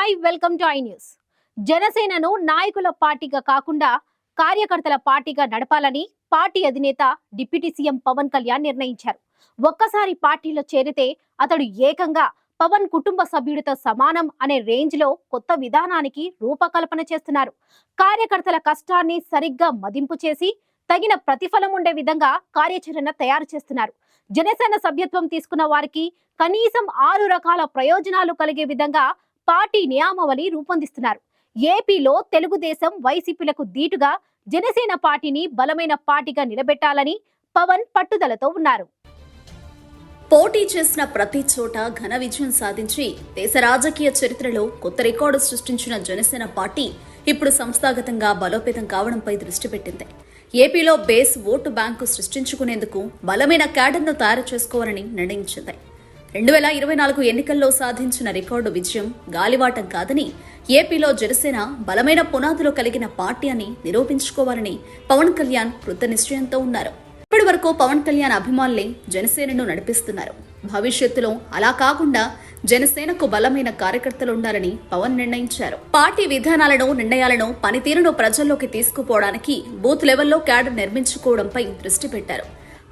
Hi welcome to I news జనసేనను నాయకుల పార్టీగా కాకుండా కార్యకర్తల పార్టీగా నడపాలని పార్టీ అధినేత డిప్యూటీ సీఎం పవన్ కళ్యాణ్ నిర్ణయించారు. ఒక్కసారి పార్టీలో చేరితే అతడు ఏకంగా పవన్ కుటుంబ సభ్యుడితో సమానం అనే రేంజ్లో కొత్త విధానానికి రూపకల్పన చేస్తున్నారు. కార్యకర్తల కష్టాన్ని సరిగ్గా మదింపు చేసి తగిన ప్రతిఫలం ఉండే విధంగా కార్యాచరణ తయారు చేస్తున్నారు. జనసేన సభ్యత్వం తీసుకున్న వారికి కనీసం ఆరు రకాల ప్రయోజనాలు కలిగే విధంగా పార్టీ నియామవళి రూపొందిస్తున్నారు. ఏపీలో తెలుగుదేశం వైసీపీలకు దీటుగా జనసేన పార్టీని బలమైన పార్టీగా నిలబెట్టాలని పవన్ పట్టుదలతో ఉన్నారు. పోటీ చేసిన ప్రతి చోట ఘన విజయం సాధించి దేశ రాజకీయ చరిత్రలో కొత్త రికార్డు సృష్టించిన జనసేన పార్టీ ఇప్పుడు సంస్థాగతంగా బలోపేతం కావడంపై దృష్టి పెట్టింది. ఏపీలో బేస్ ఓటు బ్యాంకు సృష్టించుకునేందుకు బలమైన క్యాడర్ను తయారు చేసుకోవాలని నిర్ణయించింది. రెండు వేల ఇరవై నాలుగు ఎన్నికల్లో సాధించిన రికార్డు విజయం గాలివాటం కాదని ఏపీలో జనసేన బలమైన పునాదులు కలిగిన పార్టీ అని నిరూపించుకోవాలని పవన్ కళ్యాణ్ కృత నిశ్చయంతో ఉన్నారు. ఇప్పటి వరకు పవన్ కళ్యాణ్ అభిమానులే జనసేనను నడిపిస్తున్నారు. భవిష్యత్తులో అలా కాకుండా జనసేనకు బలమైన కార్యకర్తలు ఉండాలని పవన్ నిర్ణయించారు. పార్టీ విధానాలను నిర్ణయాలను పనితీరును ప్రజల్లోకి తీసుకుపోవడానికి బూత్ లెవెల్లో క్యాడర్ నిర్మించుకోవడంపై దృష్టి పెట్టారు.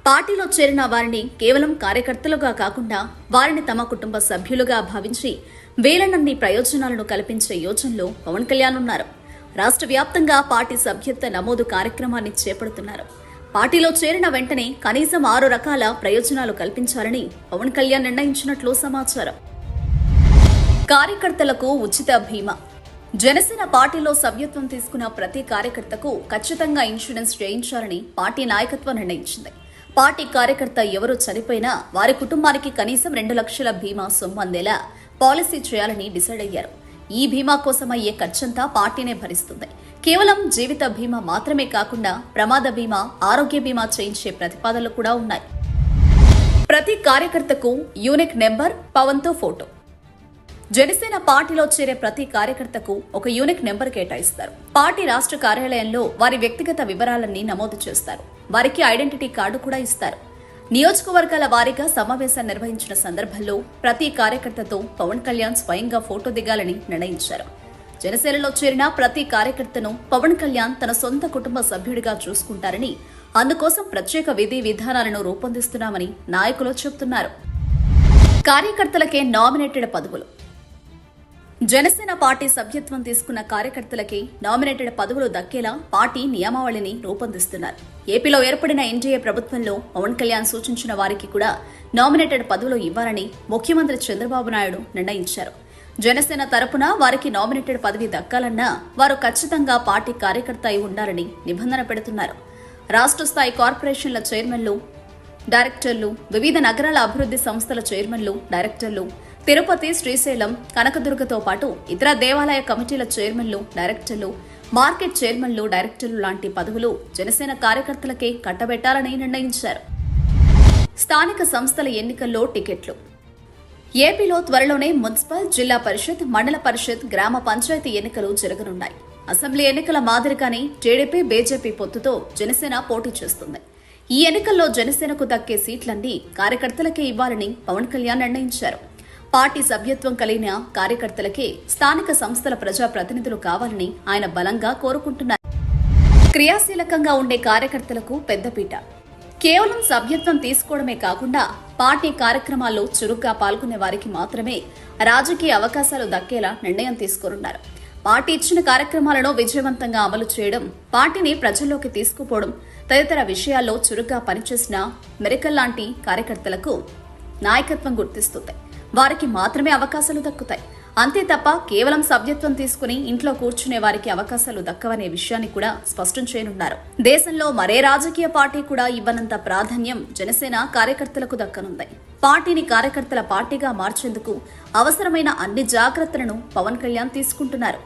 పార్టీలో చేరిన వారిని కేవలం కార్యకర్తలుగా కాకుండా వారిని తమ కుటుంబ సభ్యులుగా భావించి వేలనన్ని ప్రయోజనాలను కల్పించే యోచనలో పవన్ కళ్యాణ్ ఉన్నారు. రాష్ట్ర వ్యాప్తంగా పార్టీ సభ్యత్వ నమోదు కార్యక్రమాన్ని చేపడుతున్నారు. పార్టీలో చేరిన వెంటనే కనీసం ఆరు రకాల ప్రయోజనాలు కల్పించాలని పవన్ కళ్యాణ్ నిర్ణయించినట్లు సమాచారం. కార్యకర్తలకు ఉచిత బీమా. జనసేన పార్టీలో సభ్యత్వం తీసుకున్న ప్రతి కార్యకర్తకు ఖచ్చితంగా ఇన్సూరెన్స్ చేయించాలని పార్టీ నాయకత్వం నిర్ణయించింది. పార్టీ కార్యకర్త ఎవరు చనిపోయినా వారి కుటుంబానికి కనీసం రెండు లక్షల బీమా సొమ్ము అందేలా పాలసీ చేయాలని డిసైడ్ అయ్యారు. ఈ బీమా కోసం అయ్యే ఖర్చంతా పార్టీనే భరిస్తుంది. కేవలం జీవిత బీమా మాత్రమే కాకుండా ప్రమాద బీమా ఆరోగ్య బీమా చేయించే ప్రతిపాదనలు కూడా ఉన్నాయి. ప్రతి కార్యకర్తకు యూనిక్ నెంబర్ పవన్తో ఫోటో. జనసేన పార్టీలో చేరే ప్రతి కార్యకర్తకు ఒక యూనిక్ నెంబర్ కేటాయిస్తారు. పార్టీ రాష్ట్ర కార్యాలయంలో వారి వ్యక్తిగత వివరాలన్నీ నమోదు చేస్తారు. వారికి ఐడెంటిటీ కార్డు కూడా ఇస్తారు. నియోజకవర్గాల వారీగా సమావేశాన్ని నిర్వహించిన సందర్భంలో ప్రతి కార్యకర్తతో పవన్ కళ్యాణ్ స్వయంగా ఫోటో దిగాలని నిర్ణయించారు. జనసేనలో చేరిన ప్రతి కార్యకర్తను పవన్ కళ్యాణ్ తన సొంత కుటుంబ సభ్యుడిగా చూసుకుంటారని అందుకోసం ప్రత్యేక విధి విధానాలను రూపొందిస్తున్నామని నాయకులు చెబుతున్నారు. కార్యకర్తలకే నామినేటెడ్ పదవులు జనసేన పార్టీ సభ్యత్వం తీసుకున్న కార్యకర్తలకి నామినేటెడ్ పదవులు దక్కేలా పార్టీ నియమావళిని రూపొందిస్తున్నారు. ఏపీలో ఏర్పడిన ఎన్డీఏ ప్రభుత్వంలో పవన్ కళ్యాణ్ సూచించిన వారికి కూడా నామినేటెడ్ పదవులు ఇవ్వాలని ముఖ్యమంత్రి చంద్రబాబు నాయుడు నిర్ణయించారు. జనసేన తరపున వారికి నామినేటెడ్ పదవి దక్కాలన్నా వారు ఖచ్చితంగా పార్టీ కార్యకర్త అయి ఉండాలని నిబంధన పెడుతున్నారు. రాష్ట్ర స్థాయి కార్పొరేషన్ల చైర్మన్లు డైరెక్టర్లు వివిధ నగరాల అభివృద్ధి సంస్థల చైర్మన్లు డైరెక్టర్లు తిరుపతి శ్రీశైలం కనకదుర్గతో పాటు ఇతర దేవాలయ కమిటీల చైర్మన్లు డైరెక్టర్లు మార్కెట్ చైర్మన్లు డైరెక్టర్లు లాంటి పదవులు జనసేన కార్యకర్తలకే కట్టబెట్టాలని నిర్ణయించారు. స్థానిక సంస్థల ఎన్నికల్లో టికెట్లు. ఏపీలో త్వరలోనే మున్సిపల్ జిల్లా పరిషత్ మండల పరిషత్ గ్రామ పంచాయతీ ఎన్నికలు జరగనున్నాయి. అసెంబ్లీ ఎన్నికల మాదిరిగానే టీడీపీ బీజేపీ పొత్తుతో జనసేన పోటీ చేస్తుంది. ఈ ఎన్నికల్లో జనసేనకు దక్కే సీట్లన్నీ కార్యకర్తలకే ఇవ్వాలని పవన్ కళ్యాణ్ నిర్ణయించారు. పార్టీ సభ్యత్వం కలిగిన కార్యకర్తలకే స్థానిక సంస్థల ప్రజా ప్రతినిధులు కావాలని ఆయన బలంగా కోరుకుంటున్నారు. క్రియాశీలకంగా ఉండే కార్యకర్తలకు పెద్దపీట. కేవలం సభ్యత్వం తీసుకోవడమే కాకుండా పార్టీ కార్యక్రమాల్లో చురుగ్గా పాల్గొనే వారికి మాత్రమే రాజకీయ అవకాశాలు దక్కేలా నిర్ణయం తీసుకోనున్నారు. పార్టీ ఇచ్చిన కార్యక్రమాలను విజయవంతంగా అమలు చేయడం పార్టీని ప్రజల్లోకి తీసుకుపోవడం తదితర విషయాల్లో చురుగ్గా పనిచేసిన మెరికల్ లాంటి కార్యకర్తలకు నాయకత్వం గుర్తిస్తుంది. వారికి మాత్రమే అవకాశాలు దక్కుతాయి. అంతే తప్ప కేవలం సభ్యత్వం తీసుకుని ఇంట్లో కూర్చునే వారికి అవకాశాలు దక్కవనే విషయాన్ని కూడా స్పష్టం చేయనున్నారు. దేశంలో మరే రాజకీయ పార్టీ కూడా ఇవ్వనంత ప్రాధాన్యం జనసేన కార్యకర్తలకు దక్కనుంది. పార్టీని కార్యకర్తల పార్టీగా మార్చేందుకు అవసరమైన అన్ని జాగ్రత్తలను పవన్ కళ్యాణ్ తీసుకుంటున్నారు.